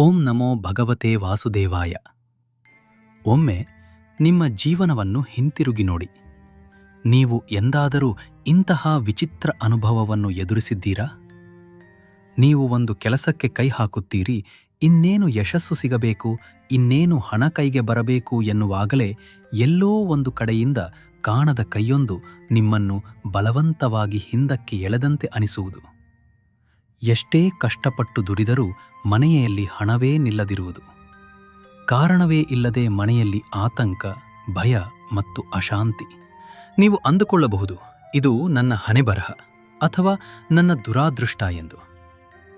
ಓಂ ನಮೋ ಭಗವತೆ ವಾಸುದೇವಾಯ. ಒಮ್ಮೆ ನಿಮ್ಮ ಜೀವನವನ್ನು ಹಿಂತಿರುಗಿ ನೋಡಿ. ನೀವು ಎಂದಾದರೂ ಇಂತಹ ವಿಚಿತ್ರ ಅನುಭವವನ್ನು ಎದುರಿಸಿದ್ದೀರಾ? ನೀವು ಒಂದು ಕೆಲಸಕ್ಕೆ ಕೈ ಹಾಕುತ್ತೀರಿ, ಇನ್ನೇನು ಯಶಸ್ಸು ಸಿಗಬೇಕು, ಇನ್ನೇನು ಹಣ ಕೈಗೆ ಬರಬೇಕು ಎನ್ನುವಾಗಲೇ ಎಲ್ಲೋ ಒಂದು ಕಡೆಯಿಂದ ಕಾಣದ ಕೈಯೊಂದು ನಿಮ್ಮನ್ನು ಬಲವಂತವಾಗಿ ಹಿಂದಕ್ಕೆ ಎಳೆದಂತೆ ಅನಿಸುವುದು. ಎಷ್ಟೇ ಕಷ್ಟಪಟ್ಟು ದುಡಿದರೂ ಮನೆಯಲ್ಲಿ ಹಣವೇ ನಿಲ್ಲದಿರುವುದು. ಕಾರಣವೇ ಇಲ್ಲದೆ ಮನೆಯಲ್ಲಿ ಆತಂಕ, ಭಯ ಮತ್ತು ಅಶಾಂತಿ. ನೀವು ಅಂದುಕೊಳ್ಳಬಹುದು, ಇದು ನನ್ನ ಹಣೆಬರಹ ಅಥವಾ ನನ್ನ ದುರಾದೃಷ್ಟ ಎಂದು.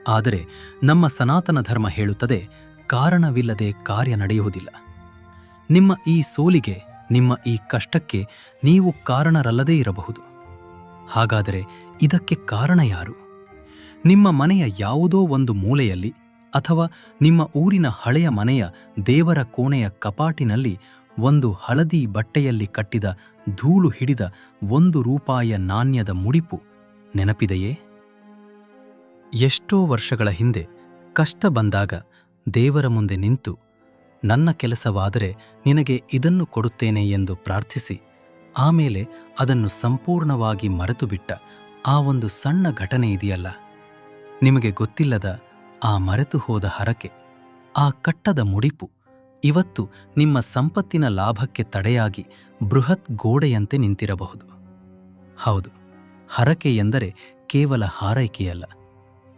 ಆದರೆ ನಮ್ಮ ಸನಾತನ ಧರ್ಮ ಹೇಳುತ್ತದೆ, ಕಾರಣವಿಲ್ಲದೆ ಕಾರ್ಯ ನಡೆಯುವುದಿಲ್ಲ. ನಿಮ್ಮ ಈ ಸೋಲಿಗೆ, ನಿಮ್ಮ ಈ ಕಷ್ಟಕ್ಕೆ ನೀವು ಕಾರಣರಲ್ಲದೇ ಇರಬಹುದು. ಹಾಗಾದರೆ ಇದಕ್ಕೆ ಕಾರಣ ಯಾರು? ನಿಮ್ಮ ಮನೆಯ ಯಾವುದೋ ಒಂದು ಮೂಲೆಯಲ್ಲಿ ಅಥವಾ ನಿಮ್ಮ ಊರಿನ ಹಳೆಯ ಮನೆಯ ದೇವರ ಕೋಣೆಯ ಕಪಾಟಿನಲ್ಲಿ ಒಂದು ಹಳದಿ ಬಟ್ಟೆಯಲ್ಲಿ ಕಟ್ಟಿದ ಧೂಳು ಹಿಡಿದ ಒಂದು ರೂಪಾಯ ನಾಣ್ಯದ ಮುಡಿಪು ನೆನಪಿದೆಯೇ? ಎಷ್ಟೋ ವರ್ಷಗಳ ಹಿಂದೆ ಕಷ್ಟ ಬಂದಾಗ ದೇವರ ಮುಂದೆ ನಿಂತು, ನನ್ನ ಕೆಲಸವಾದರೆ ನಿನಗೆ ಇದನ್ನು ಕೊಡುತ್ತೇನೆ ಎಂದು ಪ್ರಾರ್ಥಿಸಿ, ಆಮೇಲೆ ಅದನ್ನು ಸಂಪೂರ್ಣವಾಗಿ ಮರೆತುಬಿಟ್ಟ ಆ ಒಂದು ಸಣ್ಣ ಘಟನೆ ಇದೆಯಲ್ಲ? ನಿಮಗೆ ಗೊತ್ತಿಲ್ಲದ ಆ ಮರೆತು ಹೋದ ಹರಕೆ, ಆ ಕಟ್ಟದ ಮುಡಿಪು, ಇವತ್ತು ನಿಮ್ಮ ಸಂಪತ್ತಿನ ಲಾಭಕ್ಕೆ ತಡೆಯಾಗಿ ಬೃಹತ್ ಗೋಡೆಯಂತೆ ನಿಂತಿರಬಹುದು. ಹೌದು, ಹರಕೆ ಎಂದರೆ ಕೇವಲ ಹಾರೈಕೆಯಲ್ಲ,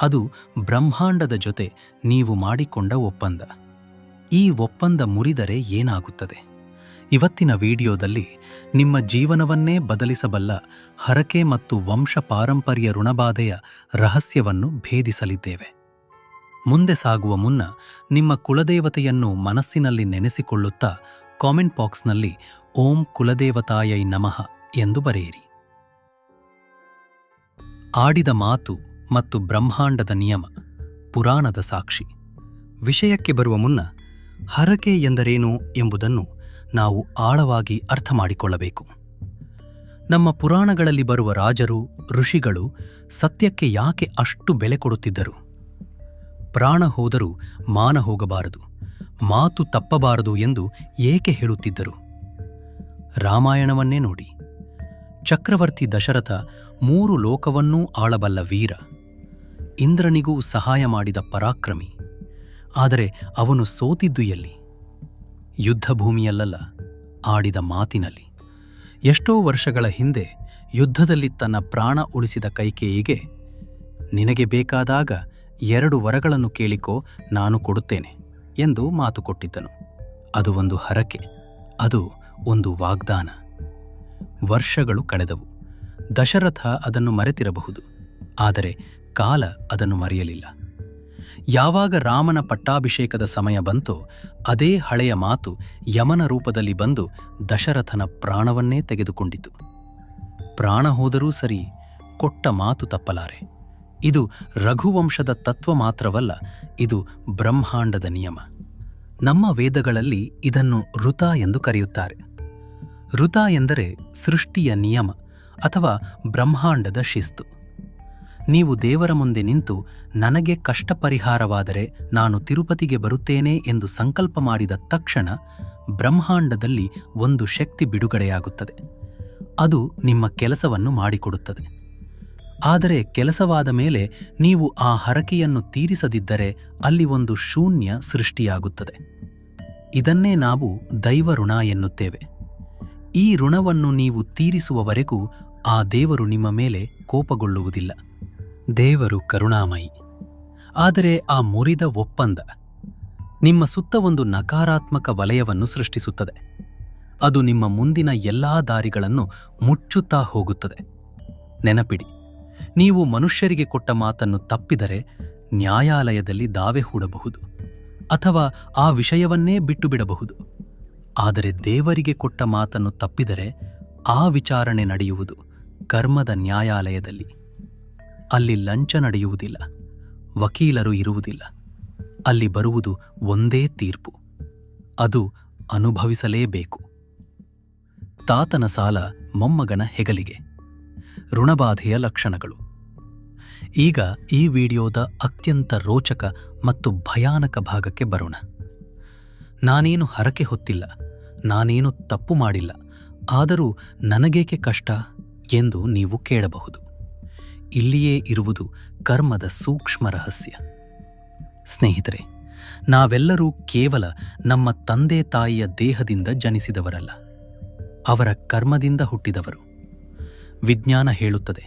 ಅದು ಬ್ರಹ್ಮಾಂಡದ ಜೊತೆ ನೀವು ಮಾಡಿಕೊಂಡ ಒಪ್ಪಂದ. ಈ ಒಪ್ಪಂದ ಮುರಿದರೆ ಏನಾಗುತ್ತದೆ? ಇವತ್ತಿನ ವಿಡಿಯೋದಲ್ಲಿ ನಿಮ್ಮ ಜೀವನವನ್ನೇ ಬದಲಿಸಬಲ್ಲ ಹರಕೆ ಮತ್ತು ವಂಶ ಪಾರಂಪರ್ಯ ಋಣಬಾಧೆಯ ರಹಸ್ಯವನ್ನು ಭೇದಿಸಲಿದ್ದೇವೆ. ಮುಂದೆ ಸಾಗುವ ಮುನ್ನ ನಿಮ್ಮ ಕುಲದೇವತೆಯನ್ನು ಮನಸ್ಸಿನಲ್ಲಿ ನೆನೆಸಿಕೊಳ್ಳುತ್ತಾ ಕಾಮೆಂಟ್ ಬಾಕ್ಸ್ನಲ್ಲಿ ಓಂ ಕುಲದೇವತಾಯೈ ನಮಃ ಎಂದು ಬರೆಯಿರಿ. ಆಡಿದ ಮಾತು ಮತ್ತು ಬ್ರಹ್ಮಾಂಡದ ನಿಯಮ, ಪುರಾಣದ ಸಾಕ್ಷಿ. ವಿಷಯಕ್ಕೆ ಬರುವ ಮುನ್ನ ಹರಕೆ ಎಂದರೇನು ಎಂಬುದನ್ನು ನಾವು ಆಳವಾಗಿ ಅರ್ಥ ಮಾಡಿಕೊಳ್ಳಬೇಕು ನಮ್ಮ ಪುರಾಣಗಳಲ್ಲಿ ಬರುವ ರಾಜರು, ಋಷಿಗಳು ಸತ್ಯಕ್ಕೆ ಯಾಕೆ ಅಷ್ಟು ಬೆಲೆ ಕೊಡುತ್ತಿದ್ದರು? ಪ್ರಾಣ ಹೋದರೂ ಮಾನ ಹೋಗಬಾರದು, ಮಾತು ತಪ್ಪಬಾರದು ಎಂದು ಏಕೆ ಹೇಳುತ್ತಿದ್ದರು? ರಾಮಾಯಣವನ್ನೇ ನೋಡಿ. ಚಕ್ರವರ್ತಿ ದಶರಥ ಮೂರು ಲೋಕವನ್ನೂ ಆಳಬಲ್ಲ ವೀರ, ಇಂದ್ರನಿಗೂ ಸಹಾಯ ಮಾಡಿದ ಪರಾಕ್ರಮಿ, ಆದರೆ ಅವನು ಸೋತಿದ್ದು ಎಲ್ಲಿ? ಯುದ್ಧಭೂಮಿಯಲ್ಲಲ್ಲ, ಆಡಿದ ಮಾತಿನಲ್ಲಿ. ಎಷ್ಟೋ ವರ್ಷಗಳ ಹಿಂದೆ ಯುದ್ಧದಲ್ಲಿ ತನ್ನ ಪ್ರಾಣ ಉಳಿಸಿದ ಕೈಕೇಯಿಗೆ, ನಿನಗೆ ಬೇಕಾದಾಗ ಎರಡು ವರಗಳನ್ನು ಕೇಳಿಕೋ, ನಾನು ಕೊಡುತ್ತೇನೆ ಎಂದು ಮಾತು ಕೊಟ್ಟಿದ್ದನು. ಅದು ಒಂದು ಹರಕೆ, ಅದು ಒಂದು ವಾಗ್ದಾನ. ವರ್ಷಗಳು ಕಳೆದವು. ದಶರಥ ಅದನ್ನು ಮರೆತಿರಬಹುದು, ಆದರೆ ಕಾಲ ಅದನ್ನು ಮರೆಯಲಿಲ್ಲ. ಯಾವಾಗ ರಾಮನ ಪಟ್ಟಾಭಿಷೇಕದ ಸಮಯ ಬಂತೋ ಅದೇ ಹಳೆಯ ಮಾತು ಯಮನ ರೂಪದಲ್ಲಿ ಬಂದು ದಶರಥನ ಪ್ರಾಣವನ್ನೇ ತೆಗೆದುಕೊಂಡಿತು. ಪ್ರಾಣ ಹೋದರೂ ಸರಿ ಕೊಟ್ಟ ಮಾತು ತಪ್ಪಲಾರೆ. ಇದು ರಘುವಂಶದ ತತ್ವ ಮಾತ್ರವಲ್ಲ, ಇದು ಬ್ರಹ್ಮಾಂಡದ ನಿಯಮ. ನಮ್ಮ ವೇದಗಳಲ್ಲಿ ಇದನ್ನು ಋತ ಎಂದು ಕರೆಯುತ್ತಾರೆ. ಋತ ಎಂದರೆ ಸೃಷ್ಟಿಯ ನಿಯಮ ಅಥವಾ ಬ್ರಹ್ಮಾಂಡದ ಶಿಸ್ತು. ನೀವು ದೇವರ ಮುಂದೆ ನಿಂತು ನನಗೆ ಕಷ್ಟ ಪರಿಹಾರವಾದರೆ ನಾನು ತಿರುಪತಿಗೆ ಬರುತ್ತೇನೆ ಎಂದು ಸಂಕಲ್ಪ ಮಾಡಿದ ತಕ್ಷಣ ಬ್ರಹ್ಮಾಂಡದಲ್ಲಿ ಒಂದು ಶಕ್ತಿ ಬಿಡುಗಡೆಯಾಗುತ್ತದೆ. ಅದು ನಿಮ್ಮ ಕೆಲಸವನ್ನು ಮಾಡಿಕೊಡುತ್ತದೆ. ಆದರೆ ಕೆಲಸವಾದ ಮೇಲೆ ನೀವು ಆ ಹರಕೆಯನ್ನು ತೀರಿಸದಿದ್ದರೆ ಅಲ್ಲಿ ಒಂದು ಶೂನ್ಯ ಸೃಷ್ಟಿಯಾಗುತ್ತದೆ. ಇದನ್ನೇ ನಾವು ದೈವ ಋಣ ಎನ್ನುತ್ತೇವೆ. ಈ ಋಣವನ್ನು ನೀವು ತೀರಿಸುವವರೆಗೂ ಆ ದೇವರು ನಿಮ್ಮ ಮೇಲೆ ಕೋಪಗೊಳ್ಳುವುದಿಲ್ಲ. ದೇವರು ಕರುಣಾಮಯಿ. ಆದರೆ ಆ ಮುರಿದ ಒಪ್ಪಂದ ನಿಮ್ಮ ಸುತ್ತ ಒಂದು ನಕಾರಾತ್ಮಕ ವಲಯವನ್ನು ಸೃಷ್ಟಿಸುತ್ತದೆ. ಅದು ನಿಮ್ಮ ಮುಂದಿನ ಎಲ್ಲಾ ದಾರಿಗಳನ್ನು ಮುಚ್ಚುತ್ತಾ ಹೋಗುತ್ತದೆ. ನೆನಪಿಡಿ, ನೀವು ಮನುಷ್ಯರಿಗೆ ಕೊಟ್ಟ ಮಾತನ್ನು ತಪ್ಪಿದರೆ ನ್ಯಾಯಾಲಯದಲ್ಲಿ ದಾವೆ ಹೂಡಬಹುದು ಅಥವಾ ಆ ವಿಷಯವನ್ನೇ ಬಿಟ್ಟು ಬಿಡಬಹುದು ಆದರೆ ದೇವರಿಗೆ ಕೊಟ್ಟ ಮಾತನ್ನು ತಪ್ಪಿದರೆ ಆ ವಿಚಾರಣೆ ನಡೆಯುವುದು ಕರ್ಮದ ನ್ಯಾಯಾಲಯದಲ್ಲಿ. ಅಲ್ಲಿ ಲಂಚ ನಡೆಯುವುದಿಲ್ಲ, ವಕೀಲರು ಇರುವುದಿಲ್ಲ. ಅಲ್ಲಿ ಬರುವುದು ಒಂದೇ ತೀರ್ಪು, ಅದು ಅನುಭವಿಸಲೇಬೇಕು. ತಾತನ ಸಾಲ ಮೊಮ್ಮಗನ ಹೆಗಲಿಗೆ, ಋಣಬಾಧೆಯ ಲಕ್ಷಣಗಳು. ಈಗ ಈ ವಿಡಿಯೋದ ಅತ್ಯಂತ ರೋಚಕ ಮತ್ತು ಭಯಾನಕ ಭಾಗಕ್ಕೆ ಬರೋಣ. ನಾನೇನು ಹರಕೆ ಹೊತ್ತಿಲ್ಲ, ನಾನೇನು ತಪ್ಪು ಮಾಡಿಲ್ಲ, ಆದರೂ ನನಗೇಕೆ ಕಷ್ಟ ಎಂದು ನೀವು ಕೇಳಬಹುದು. ಇಲ್ಲಿಯೇ ಇರುವುದು ಕರ್ಮದ ಸೂಕ್ಷ್ಮ ರಹಸ್ಯ. ಸ್ನೇಹಿತರೆ, ನಾವೆಲ್ಲರೂ ಕೇವಲ ನಮ್ಮ ತಂದೆ ತಾಯಿಯ ದೇಹದಿಂದ ಜನಿಸಿದವರಲ್ಲ, ಅವರ ಕರ್ಮದಿಂದ ಹುಟ್ಟಿದವರು. ವಿಜ್ಞಾನ ಹೇಳುತ್ತದೆ,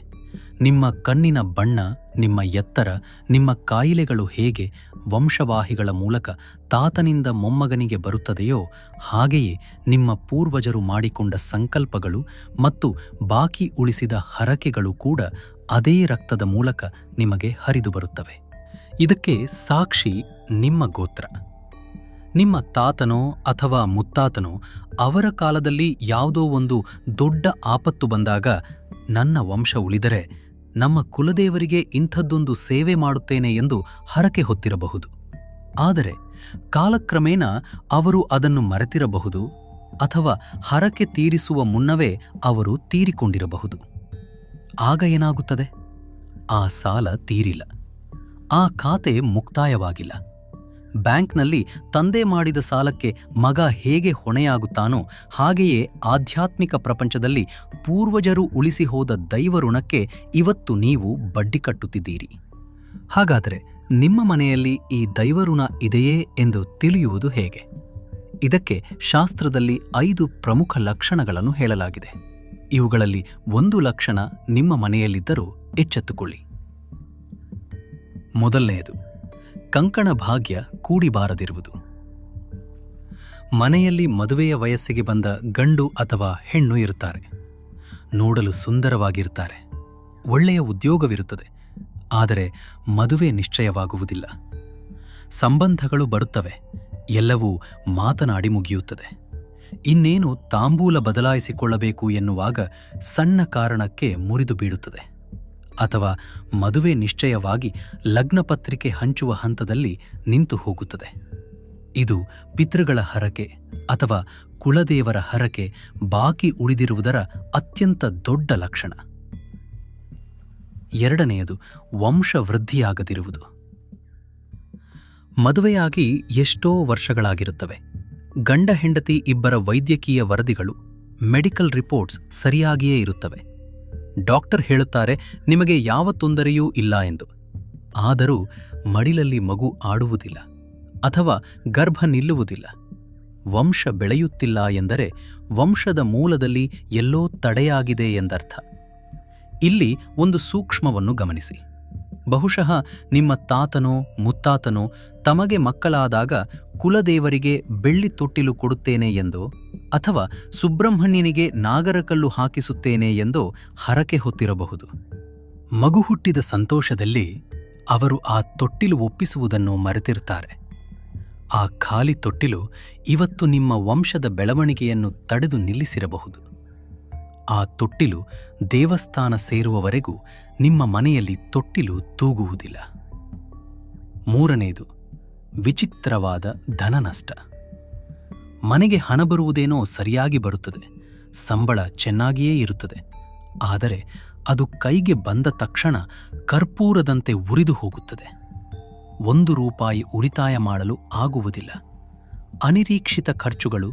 ನಿಮ್ಮ ಕಣ್ಣಿನ ಬಣ್ಣ, ನಿಮ್ಮ ಎತ್ತರ, ನಿಮ್ಮ ಕಾಯಿಲೆಗಳು ಹೇಗೆ ವಂಶವಾಹಿಗಳ ಮೂಲಕ ತಾತನಿಂದ ಮೊಮ್ಮಗನಿಗೆ ಬರುತ್ತದೆಯೋ, ಹಾಗೆಯೇ ನಿಮ್ಮ ಪೂರ್ವಜರು ಮಾಡಿಕೊಂಡ ಸಂಕಲ್ಪಗಳು ಮತ್ತು ಬಾಕಿ ಉಳಿಸಿದ ಹರಕೆಗಳು ಕೂಡ ಅದೇ ರಕ್ತದ ಮೂಲಕ ನಿಮಗೆ ಹರಿದು ಬರುತ್ತವೆ. ಇದಕ್ಕೆ ಸಾಕ್ಷಿ ನಿಮ್ಮ ಗೋತ್ರ. ನಿಮ್ಮ ತಾತನೋ ಅಥವಾ ಮುತ್ತಾತನೋ ಅವರ ಕಾಲದಲ್ಲಿ ಯಾವುದೋ ಒಂದು ದೊಡ್ಡ ಆಪತ್ತು ಬಂದಾಗ ನನ್ನ ವಂಶ ಉಳಿದರೆ ನಮ್ಮ ಕುಲದೇವರಿಗೆ ಇಂಥದ್ದೊಂದು ಸೇವೆ ಮಾಡುತ್ತೇನೆ ಎಂದು ಹರಕೆ ಹೊತ್ತಿರಬಹುದು. ಆದರೆ ಕಾಲಕ್ರಮೇಣ ಅವರು ಅದನ್ನು ಮರೆತಿರಬಹುದು ಅಥವಾ ಹರಕೆ ತೀರಿಸುವ ಮುನ್ನವೇ ಅವರು ತೀರಿಕೊಂಡಿರಬಹುದು. ಆಗ ಏನಾಗುತ್ತದೆ? ಆ ಸಾಲ ತೀರಿಲ್ಲ. ಆ ಖಾತೆ ಮುಕ್ತಾಯವಾಗಿಲ್ಲ. ಬ್ಯಾಂಕ್ನಲ್ಲಿ ತಂದೆ ಮಾಡಿದ ಸಾಲಕ್ಕೆ ಮಗ ಹೇಗೆ ಹೊಣೆಯಾಗುತ್ತಾನೋ ಹಾಗೆಯೇ ಆಧ್ಯಾತ್ಮಿಕ ಪ್ರಪಂಚದಲ್ಲಿ ಪೂರ್ವಜರು ಉಳಿಸಿ ಹೋದ ದೈವ ಋಣಕ್ಕೆ ಇವತ್ತು ನೀವು ಬಡ್ಡಿ ಕಟ್ಟುತ್ತಿದ್ದೀರಿ. ಹಾಗಾದರೆ ನಿಮ್ಮ ಮನೆಯಲ್ಲಿ ಈ ದೈವಋಣ ಇದೆಯೇ ಎಂದು ತಿಳಿಯುವುದು ಹೇಗೆ? ಇದಕ್ಕೆ ಶಾಸ್ತ್ರದಲ್ಲಿ ಐದು ಪ್ರಮುಖ ಲಕ್ಷಣಗಳನ್ನು ಹೇಳಲಾಗಿದೆ. ಇವುಗಳಲ್ಲಿ ಒಂದು ಲಕ್ಷಣ ನಿಮ್ಮ ಮನೆಯಲ್ಲಿದ್ದರೂ ಎಚ್ಚೆತ್ತುಕೊಳ್ಳಿ. ಮೊದಲನೆಯದು, ಕಂಕಣ ಭಾಗ್ಯ ಕೂಡಿಬಾರದಿರುವುದು. ಮನೆಯಲ್ಲಿ ಮದುವೆಯ ವಯಸ್ಸಿಗೆ ಬಂದ ಗಂಡು ಅಥವಾ ಹೆಣ್ಣು ಇರುತ್ತಾರೆ. ನೋಡಲು ಸುಂದರವಾಗಿರುತ್ತಾರೆ ಒಳ್ಳೆಯ ಉದ್ಯೋಗವಿರುತ್ತದೆ. ಆದರೆ ಮದುವೆ ನಿಶ್ಚಯವಾಗುವುದಿಲ್ಲ. ಸಂಬಂಧಗಳು ಬರುತ್ತವೆ. ಎಲ್ಲವೂ ಮಾತನಾಡಿ ಮುಗಿಯುತ್ತದೆ. ಇನ್ನೇನು ತಾಂಬೂಲ ಬದಲಾಯಿಸಿಕೊಳ್ಳಬೇಕು ಎನ್ನುವಾಗ ಸಣ್ಣ ಕಾರಣಕ್ಕೆ ಮುರಿದು ಬೀಳುತ್ತದೆ. ಅಥವಾ ಮದುವೆ ನಿಶ್ಚಯವಾಗಿ ಲಗ್ನಪತ್ರಿಕೆ ಹಂಚುವ ಹಂತದಲ್ಲಿ ನಿಂತು ಹೋಗುತ್ತದೆ. ಇದು ಪಿತೃಗಳ ಹರಕೆ ಅಥವಾ ಕುಲದೇವರ ಹರಕೆ ಬಾಕಿ ಉಳಿದಿರುವುದರ ಅತ್ಯಂತ ದೊಡ್ಡ ಲಕ್ಷಣ. ಎರಡನೆಯದು ವಂಶವೃದ್ಧಿಯಾಗದಿರುವುದು. ಮದುವೆಯಾಗಿ ಎಷ್ಟೋ ವರ್ಷಗಳಾಗಿರುತ್ತವೆ. ಗಂಡ ಹೆಂಡತಿ ಇಬ್ಬರ ವೈದ್ಯಕೀಯ ವರದಿಗಳು, ಮೆಡಿಕಲ್ ರಿಪೋರ್ಟ್ಸ್ ಸರಿಯಾಗಿಯೇ ಇರುತ್ತವೆ. ಡಾಕ್ಟರ್ ಹೇಳುತ್ತಾರೆ, ನಿಮಗೆ ಯಾವ ತೊಂದರೆಯೂ ಇಲ್ಲ ಎಂದು. ಆದರೂ ಮಡಿಲಲ್ಲಿ ಮಗು ಆಡುವುದಿಲ್ಲ ಅಥವಾ ಗರ್ಭ ನಿಲ್ಲುವುದಿಲ್ಲ. ವಂಶ ಬೆಳೆಯುತ್ತಿಲ್ಲ ಎಂದರೆ ವಂಶದ ಮೂಲದಲ್ಲಿ ಎಲ್ಲೋ ತಡೆಯಾಗಿದೆ ಎಂದರ್ಥ. ಇಲ್ಲಿ ಒಂದು ಸೂಕ್ಷ್ಮವನ್ನು ಗಮನಿಸಿ. ಬಹುಶಃ ನಿಮ್ಮ ತಾತನೋ, ಮುತ್ತಾತನೋ ತಮಗೆ ಮಕ್ಕಳಾದಾಗ ಕುಲದೇವರಿಗೆ ಬೆಳ್ಳಿ ತೊಟ್ಟಿಲು ಕೊಡುತ್ತೇನೆ ಎಂದು ಅಥವಾ ಸುಬ್ರಹ್ಮಣ್ಯನಿಗೆ ನಾಗರಕಲ್ಲು ಹಾಕಿಸುತ್ತೇನೆ ಎಂದೋ ಹರಕೆ ಹೊತ್ತಿರಬಹುದು. ಮಗು ಹುಟ್ಟಿದ ಸಂತೋಷದಲ್ಲಿ ಅವರು ಆ ತೊಟ್ಟಿಲು ಒಪ್ಪಿಸುವುದನ್ನು ಮರೆತಿರ್ತಾರೆ. ಆ ಖಾಲಿ ತೊಟ್ಟಿಲು ಇವತ್ತು ನಿಮ್ಮ ವಂಶದ ಬೆಳವಣಿಗೆಯನ್ನು ತಡೆದು ನಿಲ್ಲಿಸಿರಬಹುದು. ಆ ತೊಟ್ಟಿಲು ದೇವಸ್ಥಾನ ಸೇರುವವರೆಗೂ ನಿಮ್ಮ ಮನೆಯಲ್ಲಿ ತೊಟ್ಟಿಲು ತೂಗುವುದಿಲ್ಲ. ಮೂರನೆಯದು ವಿಚಿತ್ರವಾದ ಧನನಷ್ಟ. ಮನೆಗೆ ಹಣ ಬರುವುದೇನೋ ಸರಿಯಾಗಿ ಬರುತ್ತದೆ, ಸಂಬಳ ಚೆನ್ನಾಗಿಯೇ ಇರುತ್ತದೆ, ಆದರೆ ಅದು ಕೈಗೆ ಬಂದ ತಕ್ಷಣ ಕರ್ಪೂರದಂತೆ ಉರಿದು ಹೋಗುತ್ತದೆ. ಒಂದು ರೂಪಾಯಿ ಉಳಿತಾಯ ಮಾಡಲು ಆಗುವುದಿಲ್ಲ. ಅನಿರೀಕ್ಷಿತ ಖರ್ಚುಗಳು,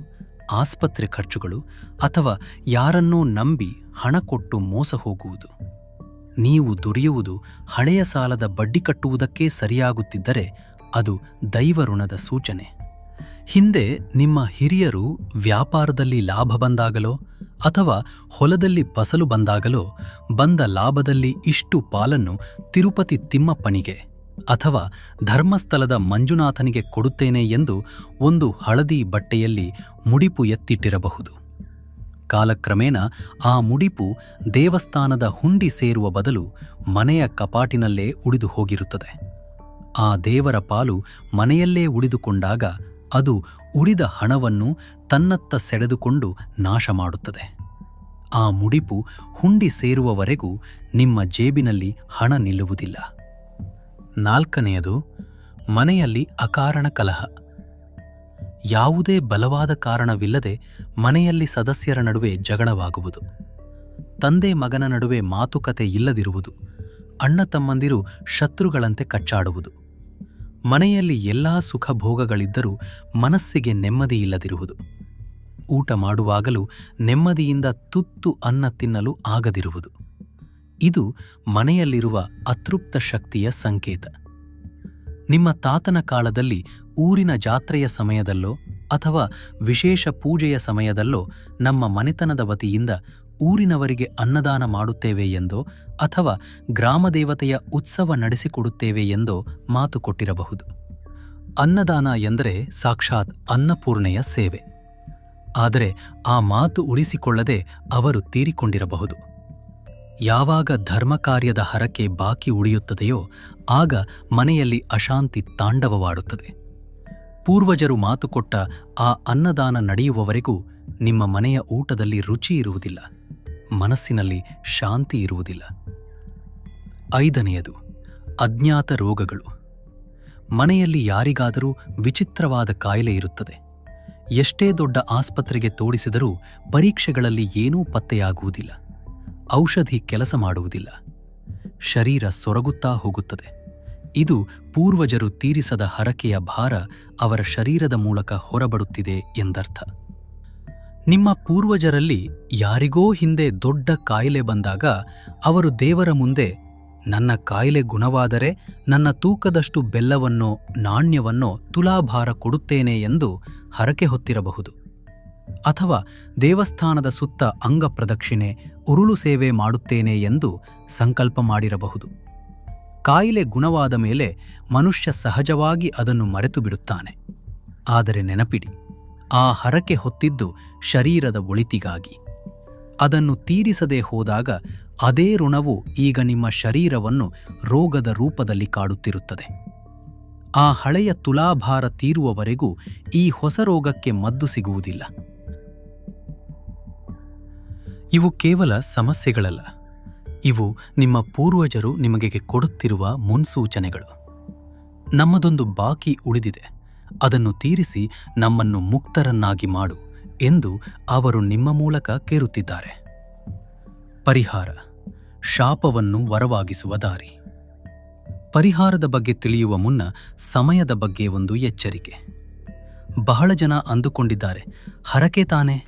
ಆಸ್ಪತ್ರೆ ಖರ್ಚುಗಳು ಅಥವಾ ಯಾರನ್ನೋ ನಂಬಿ ಹಣ ಕೊಟ್ಟು ಮೋಸ ಹೋಗುವುದು. ನೀವು ದುಡಿಯುವುದು ಹಳೆಯ ಸಾಲದ ಬಡ್ಡಿ ಕಟ್ಟುವುದಕ್ಕೇ ಸರಿಯಾಗುತ್ತಿದ್ದರೆ ಅದು ದೈವಋಣದ ಸೂಚನೆ. ಹಿಂದೆ ನಿಮ್ಮ ಹಿರಿಯರು ವ್ಯಾಪಾರದಲ್ಲಿ ಲಾಭ ಬಂದಾಗಲೋ ಅಥವಾ ಹೊಲದಲ್ಲಿ ಫಸಲು ಬಂದಾಗಲೋ ಬಂದ ಲಾಭದಲ್ಲಿ ಇಷ್ಟು ಪಾಲನ್ನು ತಿರುಪತಿ ತಿಮ್ಮಪ್ಪನಿಗೆ ಅಥವಾ ಧರ್ಮಸ್ಥಳದ ಮಂಜುನಾಥನಿಗೆ ಕೊಡುತ್ತೇನೆ ಎಂದು ಒಂದು ಹಳದಿ ಬಟ್ಟೆಯಲ್ಲಿ ಮುಡಿಪು ಎತ್ತಿಟ್ಟಿರಬಹುದು. ಕಾಲಕ್ರಮೇಣ ಆ ಮುಡಿಪು ದೇವಸ್ಥಾನದ ಹುಂಡಿ ಸೇರುವ ಬದಲು ಮನೆಯ ಕಪಾಟಿನಲ್ಲೇ ಉಳಿದು ಹೋಗಿರುತ್ತದೆ. ಆ ದೇವರ ಪಾಲು ಮನೆಯಲ್ಲೇ ಉಳಿದುಕೊಂಡಾಗ ಅದು ಉಳಿದ ಹಣವನ್ನು ತನ್ನತ್ತ ಸೆಳೆದುಕೊಂಡು ನಾಶ ಮಾಡುತ್ತದೆ. ಆ ಮುಡಿಪು ಹುಂಡಿ ಸೇರುವವರೆಗೂ ನಿಮ್ಮ ಜೇಬಿನಲ್ಲಿ ಹಣ ನಿಲ್ಲುವುದಿಲ್ಲ. ನಾಲ್ಕನೆಯದು ಮನೆಯಲ್ಲಿ ಅಕಾರಣ ಕಲಹ. ಯಾವುದೇ ಬಲವಾದ ಕಾರಣವಿಲ್ಲದೆ ಮನೆಯಲ್ಲಿ ಸದಸ್ಯರ ನಡುವೆ ಜಗಳವಾಗುವುದು. ತಂದೆ ಮಗನ ನಡುವೆ ಮಾತುಕತೆ ಇಲ್ಲದಿರುವುದು. ಅಣ್ಣ ತಮ್ಮಂದಿರು ಶತ್ರುಗಳಂತೆ ಕಚ್ಚಾಡುವುದು. ಮನೆಯಲ್ಲಿ ಎಲ್ಲಾ ಸುಖ ಭೋಗಗಳಿದ್ದರೂ ಮನಸ್ಸಿಗೆ ನೆಮ್ಮದಿ ಇಲ್ಲದಿರುವುದು. ಊಟ ಮಾಡುವಾಗಲೂ ನೆಮ್ಮದಿಯಿಂದ ತುತ್ತು ಅನ್ನ ತಿನ್ನಲು ಆಗದಿರುವುದು. ಇದು ಮನೆಯಲ್ಲಿರುವ ಅತೃಪ್ತ ಶಕ್ತಿಯ ಸಂಕೇತ. ನಿಮ್ಮ ತಾತನ ಕಾಲದಲ್ಲಿ ಊರಿನ ಜಾತ್ರೆಯ ಸಮಯದಲ್ಲೋ ಅಥವಾ ವಿಶೇಷ ಪೂಜೆಯ ಸಮಯದಲ್ಲೋ ನಮ್ಮ ಮನೆತನದ ವತಿಯಿಂದ ಊರಿನವರಿಗೆ ಅನ್ನದಾನ ಮಾಡುತ್ತೇವೆ ಎಂದೋ ಅಥವಾ ಗ್ರಾಮದೇವತೆಯ ಉತ್ಸವ ನಡೆಸಿಕೊಡುತ್ತೇವೆ ಎಂದೋ ಮಾತು ಕೊಟ್ಟಿರಬಹುದು. ಅನ್ನದಾನ ಎಂದರೆ ಸಾಕ್ಷಾತ್ ಅನ್ನಪೂರ್ಣೆಯ ಸೇವೆ. ಆದರೆ ಆ ಮಾತು ಉಳಿಸಿಕೊಳ್ಳದೆ ಅವರು ತೀರಿಕೊಂಡಿರಬಹುದು. ಯಾವಾಗ ಧರ್ಮ ಕಾರ್ಯದ ಹರಕೆ ಬಾಕಿ ಉಳಿಯುತ್ತದೆಯೋ ಆಗ ಮನೆಯಲ್ಲಿ ಅಶಾಂತಿ ತಾಂಡವವಾಡುತ್ತದೆ. ಪೂರ್ವಜರು ಮಾತು ಕೊಟ್ಟ ಆ ಅನ್ನದಾನ ನಡೆಯುವವರೆಗೂ ನಿಮ್ಮ ಮನೆಯ ಊಟದಲ್ಲಿ ರುಚಿ ಇರುವುದಿಲ್ಲ, ಮನಸ್ಸಿನಲ್ಲಿ ಶಾಂತಿ ಇರುವುದಿಲ್ಲ. ಐದನೆಯದು, ಅಜ್ಞಾತ ರೋಗಗಳು. ಮನೆಯಲ್ಲಿ ಯಾರಿಗಾದರೂ ವಿಚಿತ್ರವಾದ ಕಾಯಿಲೆ ಇರುತ್ತದೆ. ಎಷ್ಟೇ ದೊಡ್ಡ ಆಸ್ಪತ್ರೆಗೆ ತೋಡಿಸಿದರೂ ಪರೀಕ್ಷೆಗಳಲ್ಲಿ ಏನೂ ಪತ್ತೆಯಾಗುವುದಿಲ್ಲ. ಔಷಧಿ ಕೆಲಸ ಮಾಡುವುದಿಲ್ಲ. ಶರೀರ ಸೊರಗುತ್ತಾ ಹೋಗುತ್ತದೆ. ಇದು ಪೂರ್ವಜರು ತೀರಿಸದ ಹರಕೆಯ ಭಾರ ಅವರ ಶರೀರದ ಮೂಲಕ ಹೊರಬಡುತ್ತಿದೆ ಎಂದರ್ಥ. ನಿಮ್ಮ ಪೂರ್ವಜರಲ್ಲಿ ಯಾರಿಗೋ ಹಿಂದೆ ದೊಡ್ಡ ಕಾಯಿಲೆ ಬಂದಾಗ ಅವರು ದೇವರ ಮುಂದೆ, ನನ್ನ ಕಾಯಿಲೆ ಗುಣವಾದರೆ ನನ್ನ ತೂಕದಷ್ಟು ಬೆಲ್ಲವನ್ನೋ ನಾಣ್ಯವನ್ನೋ ತುಲಾಭಾರ ಕೊಡುತ್ತೇನೆ ಎಂದು ಹರಕೆ ಹೊತ್ತಿರಬಹುದು. ಅಥವಾ ದೇವಸ್ಥಾನದ ಸುತ್ತ ಅಂಗಪ್ರದಕ್ಷಿಣೆ, ಉರುಳು ಸೇವೆ ಮಾಡುತ್ತೇನೆ ಎಂದು ಸಂಕಲ್ಪ ಮಾಡಿರಬಹುದು. ಕಾಯಿಲೆ ಗುಣವಾದ ಮೇಲೆ ಮನುಷ್ಯ ಸಹಜವಾಗಿ ಅದನ್ನು ಮರೆತು ಬಿಡುತ್ತಾನೆ. ಆದರೆ ನೆನಪಿಡಿ, ಆ ಹರಕೆ ಹೊತ್ತಿದ್ದು ಶರೀರದ ಒಳಿತಿಗಾಗಿ. ಅದನ್ನು ತೀರಿಸದೆ ಹೋದಾಗ ಅದೇ ಋಣವು ಈಗ ನಿಮ್ಮ ಶರೀರವನ್ನು ರೋಗದ ರೂಪದಲ್ಲಿ ಕಾಡುತ್ತಿರುತ್ತದೆ. ಆ ಹಳೆಯ ತುಲಾಭಾರ ತೀರುವವರೆಗೂ ಈ ಹೊಸ ರೋಗಕ್ಕೆ ಮದ್ದು ಸಿಗುವುದಿಲ್ಲ. ಇವು ಕೇವಲ ಸಮಸ್ಯೆಗಳಲ್ಲ. ಇವು ನಿಮ್ಮ ಪೂರ್ವಜರು ನಿಮಗೆ ಕೊಡುತ್ತಿರುವ ಮುನ್ಸೂಚನೆಗಳು. ನಮ್ಮದೊಂದು ಬಾಕಿ ಉಳಿದಿದೆ. ಅದನ್ನು ತೀರಿಸಿ ನಮ್ಮನ್ನು ಮುಕ್ತರನ್ನಾಗಿ ಮಾಡು ಎಂದು ಅವರು ನಿಮ್ಮ ಮೂಲಕ ಕೇರುತ್ತಿದ್ದಾರೆ ಪರಿಹಾರ. ಶಾಪವನ್ನು ವರವಾಗಿಸುವ ದಾರಿ. ಪರಿಹಾರದ ಬಗ್ಗೆ ತಿಳಿಯುವ ಮುನ್ನ ಸಮಯದ ಬಗ್ಗೆ ಒಂದು ಎಚ್ಚರಿಕೆ. ಬಹಳ ಜನ ಅಂದುಕೊಂಡಿದ್ದಾರೆ, ಹರಕೆ ತಾನೇ?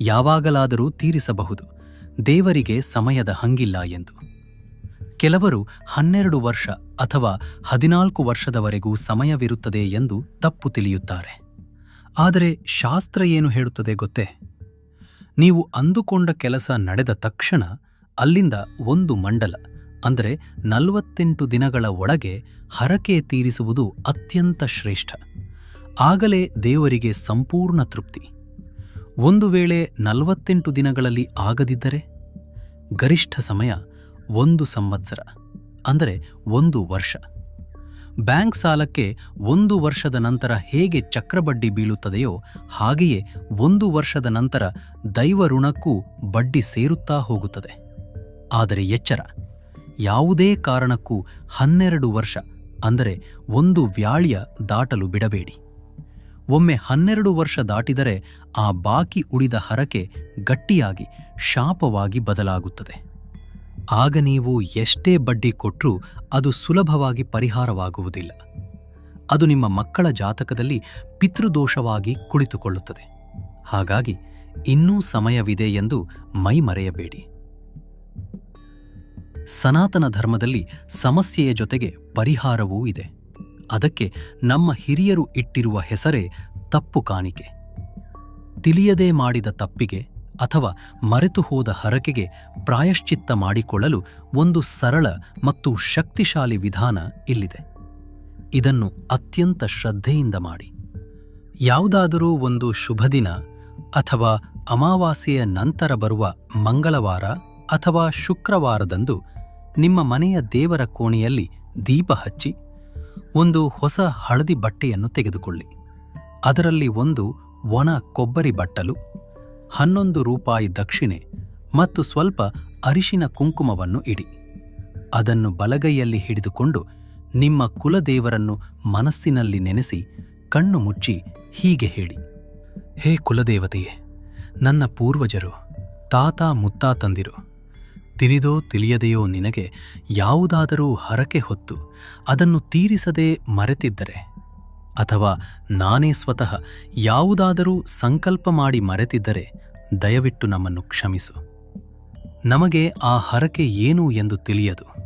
ಯಾವಾಗಲಾದರೂ ತೀರಿಸಬಹುದು. ದೇವರಿಗೆ ಸಮಯದ ಹಂಗಿಲ್ಲ ಎಂದು. ಕೆಲವರು ಹನ್ನೆರಡು ವರ್ಷ ಅಥವಾ ಹದಿನಾಲ್ಕು ವರ್ಷದವರೆಗೂ ಸಮಯವಿರುತ್ತದೆ ಎಂದು ತಪ್ಪು ತಿಳಿಯುತ್ತಾರೆ. ಆದರೆ ಶಾಸ್ತ್ರ ಏನು ಹೇಳುತ್ತದೆ ಗೊತ್ತೇ? ನೀವು ಅಂದುಕೊಂಡ ಕೆಲಸ ನಡೆದ ತಕ್ಷಣ ಅಲ್ಲಿಂದ ಒಂದು ಮಂಡಲ, ಅಂದರೆ ನಲವತ್ತೆಂಟು ದಿನಗಳ ಒಳಗೆ ಹರಕೆ ತೀರಿಸುವುದು ಅತ್ಯಂತ ಶ್ರೇಷ್ಠ. ಆಗಲೇ ದೇವರಿಗೆ ಸಂಪೂರ್ಣ ತೃಪ್ತಿ. ಒಂದು ವೇಳೆ ನಲವತ್ತೆಂಟು ದಿನಗಳಲ್ಲಿ ಆಗದಿದ್ದರೆ? ಗರಿಷ್ಠ ಸಮಯ ಒಂದು ಸಂವತ್ಸರ, ಅಂದರೆ ಒಂದು ವರ್ಷ. ಬ್ಯಾಂಕ್ ಸಾಲಕ್ಕೆ ಒಂದು ವರ್ಷದ ನಂತರ ಹೇಗೆ ಚಕ್ರಬಡ್ಡಿ ಬೀಳುತ್ತದೆಯೋ ಹಾಗೆಯೇ ಒಂದು ವರ್ಷದ ನಂತರ ದೈವ ಋಣಕ್ಕೂ ಬಡ್ಡಿ ಸೇರುತ್ತಾ ಹೋಗುತ್ತದೆ. ಆದರೆ ಎಚ್ಚರ, ಯಾವುದೇ ಕಾರಣಕ್ಕೂ ಹನ್ನೆರಡು ವರ್ಷ, ಅಂದರೆ ಒಂದು ವ್ಯಾಳಿಯ, ದಾಟಲು ಬಿಡಬೇಡಿ. ಒಮ್ಮೆ ಹನ್ನೆರಡು ವರ್ಷ ದಾಟಿದರೆ ಆ ಬಾಕಿ ಉಳಿದ ಹರಕೆ ಗಟ್ಟಿಯಾಗಿ ಶಾಪವಾಗಿ ಬದಲಾಗುತ್ತದೆ. ಆಗ ನೀವು ಎಷ್ಟೇ ಬಡ್ಡಿ ಕೊಟ್ಟರೂ ಅದು ಸುಲಭವಾಗಿ ಪರಿಹಾರವಾಗುವುದಿಲ್ಲ. ಅದು ನಿಮ್ಮ ಮಕ್ಕಳ ಜಾತಕದಲ್ಲಿ ಪಿತೃದೋಷವಾಗಿ ಕುಳಿತುಕೊಳ್ಳುತ್ತದೆ. ಹಾಗಾಗಿ ಇನ್ನೂ ಸಮಯವಿದೆ ಎಂದು ಮೈ ಮರೆಯಬೇಡಿ. ಸನಾತನ ಧರ್ಮದಲ್ಲಿ ಸಮಸ್ಯೆಯ ಜೊತೆಗೆ ಪರಿಹಾರವೂ ಇದೆ. ಅದಕ್ಕೆ ನಮ್ಮ ಹಿರಿಯರು ಇಟ್ಟಿರುವ ಹೆಸರೇ ತಪ್ಪು ಕಾಣಿಕೆ. ತಿಳಿಯದೇ ಮಾಡಿದ ತಪ್ಪಿಗೆ ಅಥವಾ ಮರೆತು ಹೋದ ಹರಕೆಗೆ ಪ್ರಾಯಶ್ಚಿತ್ತ ಮಾಡಿಕೊಳ್ಳಲು ಒಂದು ಸರಳ ಮತ್ತು ಶಕ್ತಿಶಾಲಿ ವಿಧಾನ ಇಲ್ಲಿದೆ. ಇದನ್ನು ಅತ್ಯಂತ ಶ್ರದ್ಧೆಯಿಂದ ಮಾಡಿ. ಯಾವುದಾದರೂ ಒಂದು ಶುಭ ದಿನ ಅಥವಾ ಅಮಾವಾಸ್ಯೆಯ ನಂತರ ಬರುವ ಮಂಗಳವಾರ ಅಥವಾ ಶುಕ್ರವಾರದಂದು ನಿಮ್ಮ ಮನೆಯ ದೇವರ ಕೋಣೆಯಲ್ಲಿ ದೀಪ ಹಚ್ಚಿ ಒಂದು ಹೊಸ ಹಳದಿ ಬಟ್ಟೆಯನ್ನು ತೆಗೆದುಕೊಳ್ಳಿ. ಅದರಲ್ಲಿ ಒಂದು ಒಣ ಕೊಬ್ಬರಿ ಬಟ್ಟಲು, ಹನ್ನೊಂದು ರೂಪಾಯಿ ದಕ್ಷಿಣೆ ಮತ್ತು ಸ್ವಲ್ಪ ಅರಿಶಿನ ಕುಂಕುಮವನ್ನು ಇಡಿ. ಅದನ್ನು ಬಲಗೈಯಲ್ಲಿ ಹಿಡಿದುಕೊಂಡು ನಿಮ್ಮ ಕುಲದೇವರನ್ನು ಮನಸ್ಸಿನಲ್ಲಿ ನೆನೆಸಿ ಕಣ್ಣು ಮುಚ್ಚಿ ಹೀಗೆ ಹೇಳಿ. ಹೇ ಕುಲದೇವತೆಯೇ, ನನ್ನ ಪೂರ್ವಜರು, ತಾತ ಮುತ್ತಾತಂದಿರು ತಿಳಿದೋ ತಿಳಿಯದೆಯೋ ನಿನಗೆ ಯಾವುದಾದರೂ ಹರಕೆ ಹೊತ್ತು ಅದನ್ನು ತೀರಿಸದೆ ಮರೆತಿದ್ದರೆ, ಅಥವಾ ನಾನೇ ಸ್ವತಃ ಯಾವುದಾದರೂ ಸಂಕಲ್ಪ ಮಾಡಿ ಮರೆತಿದ್ದರೆ ದಯವಿಟ್ಟು ನಮ್ಮನ್ನು ಕ್ಷಮಿಸು. ನಮಗೆ ಆ ಹರಕೆ ಏನು ಎಂದು ತಿಳಿಯದು.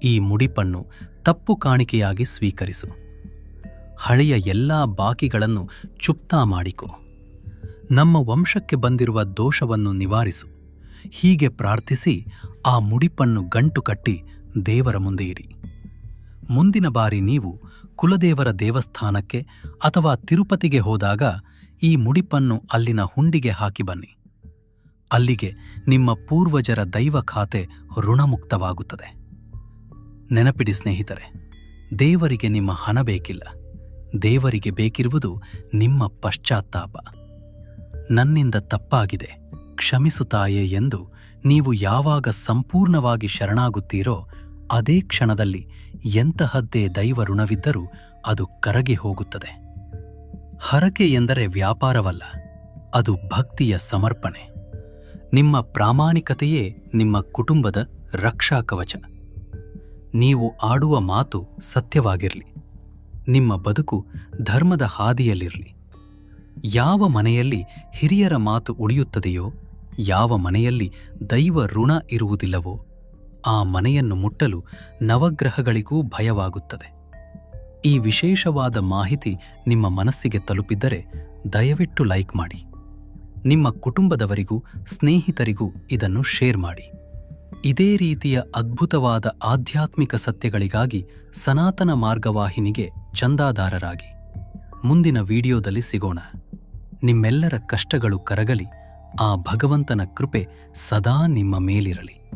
ಈ ಮುಡಿಪನ್ನು ತಪ್ಪು ಕಾಣಿಕೆಯಾಗಿ ಸ್ವೀಕರಿಸು. ಹಳೆಯ ಎಲ್ಲಾ ಬಾಕಿಗಳನ್ನು ಚುಪ್ತಾ ಮಾಡಿಕೊ. ನಮ್ಮ ವಂಶಕ್ಕೆ ಬಂದಿರುವ ದೋಷವನ್ನು ನಿವಾರಿಸು. ಹೀಗೆ ಪ್ರಾರ್ಥಿಸಿ ಆ ಮುಡಿಪನ್ನು ಗಂಟು ಕಟ್ಟಿ ದೇವರ ಮುಂದೆ ಇರಿ. ಮುಂದಿನ ಬಾರಿ ನೀವು ಕುಲದೇವರ ದೇವಸ್ಥಾನಕ್ಕೆ ಅಥವಾ ತಿರುಪತಿಗೆ ಹೋದಾಗ ಈ ಮುಡಿಪನ್ನು ಅಲ್ಲಿನ ಹುಂಡಿಗೆ ಹಾಕಿ ಬನ್ನಿ. ಅಲ್ಲಿಗೆ ನಿಮ್ಮ ಪೂರ್ವಜರ ದೈವ ಖಾತೆ ಋಣಮುಕ್ತವಾಗುತ್ತದೆ. ನೆನಪಿಡಿ ಸ್ನೇಹಿತರೆ, ದೇವರಿಗೆ ನಿಮ್ಮ ಹಣ ಬೇಕಿಲ್ಲ. ದೇವರಿಗೆ ಬೇಕಿರುವುದು ನಿಮ್ಮ ಪಶ್ಚಾತ್ತಾಪ. ನನ್ನಿಂದ ತಪ್ಪಾಗಿದೆ. ಕ್ಷಮಿಸು ತಾಯೆ ಎಂದು ನೀವು ಯಾವಾಗ ಸಂಪೂರ್ಣವಾಗಿ ಶರಣಾಗುತ್ತೀರೋ ಅದೇ ಕ್ಷಣದಲ್ಲಿ ಎಂತಹದ್ದೇ ದೈವ ಋಣವಿದ್ದರೂ ಅದು ಕರಗಿ ಹೋಗುತ್ತದೆ. ಹರಕೆ ಎಂದರೆ ವ್ಯಾಪಾರವಲ್ಲ, ಅದು ಭಕ್ತಿಯ ಸಮರ್ಪಣೆ. ನಿಮ್ಮ ಪ್ರಾಮಾಣಿಕತೆಯೇ ನಿಮ್ಮ ಕುಟುಂಬದ ರಕ್ಷಾ ಕವಚ. ನೀವು ಆಡುವ ಮಾತು ಸತ್ಯವಾಗಿರಲಿ, ನಿಮ್ಮ ಬದುಕು ಧರ್ಮದ ಹಾದಿಯಲ್ಲಿರಲಿ. ಯಾವ ಮನೆಯಲ್ಲಿ ಹಿರಿಯರ ಮಾತು ಉಳಿಯುತ್ತದೆಯೋ ಯಾವ ಮನೆಯಲ್ಲಿ ದೈವ ಋಣ ಇರುವುದಿಲ್ಲವೋ ಆ ಮನೆಯನ್ನು ಮುಟ್ಟಲು ನವಗ್ರಹಗಳಿಗೂ ಭಯವಾಗುತ್ತದೆ. ಈ ವಿಶೇಷವಾದ ಮಾಹಿತಿ ನಿಮ್ಮ ಮನಸ್ಸಿಗೆ ತಲುಪಿದ್ದರೆ ದಯವಿಟ್ಟು ಲೈಕ್ ಮಾಡಿ. ನಿಮ್ಮ ಕುಟುಂಬದವರಿಗೂ, ಸ್ನೇಹಿತರಿಗೂ ಇದನ್ನು ಶೇರ್ ಮಾಡಿ. ಇದೇ ರೀತಿಯ ಅದ್ಭುತವಾದ ಆಧ್ಯಾತ್ಮಿಕ ಸತ್ಯಗಳಿಗಾಗಿ ಸನಾತನ ಮಾರ್ಗವಾಹಿನಿಗೆ ಚಂದಾದಾರರಾಗಿ. ಮುಂದಿನ ವಿಡಿಯೋದಲ್ಲಿ ಸಿಗೋಣ. ನಿಮ್ಮೆಲ್ಲರ ಕಷ್ಟಗಳು ಕರಗಲಿ. ಆ ಭಗವಂತನ ಕೃಪೆ ಸದಾ ನಿಮ್ಮ ಮೇಲಿರಲಿ.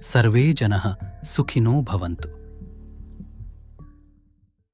ಸರ್ವೇ ಜನ ಸುಖಿನೋ ಭವಂತು.